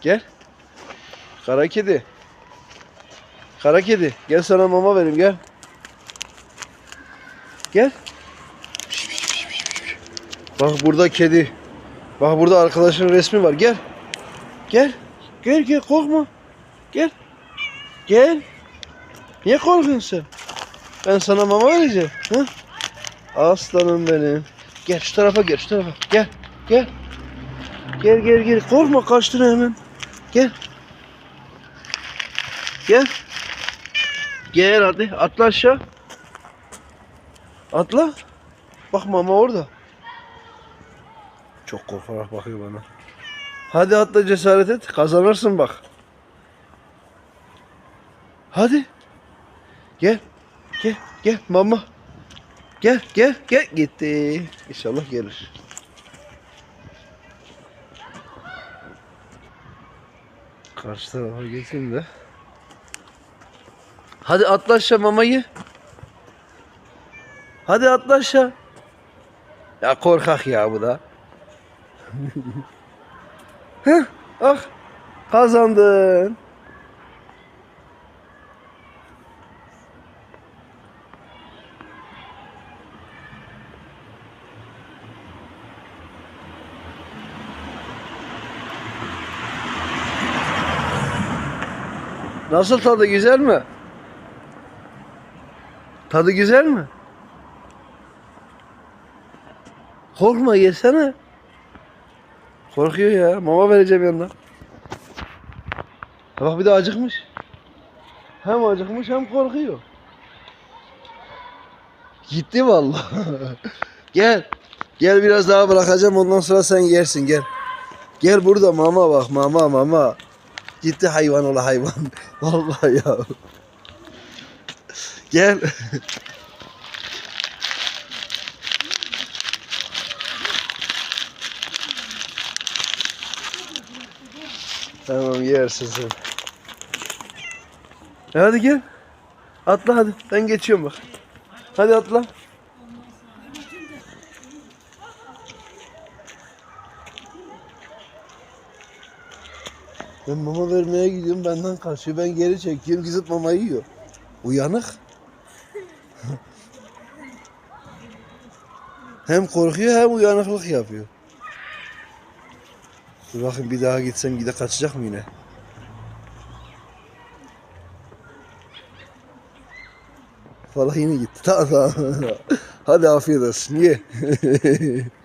Gel. Kara kedi. Kara kedi. Gel sana mama vereyim gel. Gel. Bak burada kedi. Bak burada arkadaşının resmi var. Gel. Gel. Gel gel korkma. Gel. Gel. Niye korkuyorsun sen? Ben sana mama vereceğim. Ha? Aslanım benim. Gel şu tarafa gel şu tarafa. Gel. Gel. Gel gel gel. Korkma kaçtın hemen. Gel. Gel. Gel hadi atla aşağı. Atla. Bak mama orada. Çok korkarak bakıyor bana. Hadi atla cesaret et. Kazanırsın bak. Hadi. Gel. Gel. Gel mama. Gel gel gel gitti. İnşallah gelir. Karşı tarafa geçeyim de. Hadi atla aşağı mamayı. Hadi atla aşağı. Ya korkak ya bu da. Heh, ah kazandın. Nasıl tadı güzel mi? Tadı güzel mi? Korkma yesene. Korkuyor ya. Mama vereceğim yanına. Bak bir de acıkmış. Hem acıkmış hem korkuyor. Gitti vallahi. gel. Gel biraz daha bırakacağım ondan sonra sen yersin gel. Gel burada mama bak mama mama. Gitti hayvan ola hayvan. Vallahi ya. Gel. tamam yersin sen. E hadi gel. Atla hadi. Ben geçiyorum bak. Hadi atla. Ben mama vermeye gidiyorum benden kaçıyor. Ben geri çekiyorum gidip mamayı yiyor. Uyanık. hem korkuyor hem uyanıklık yapıyor. Dur bakayım bir daha gitsem gide kaçacak mı yine? Vallahi yine gitti. Tamam tamam. Hadi afiyet olsun. Ye.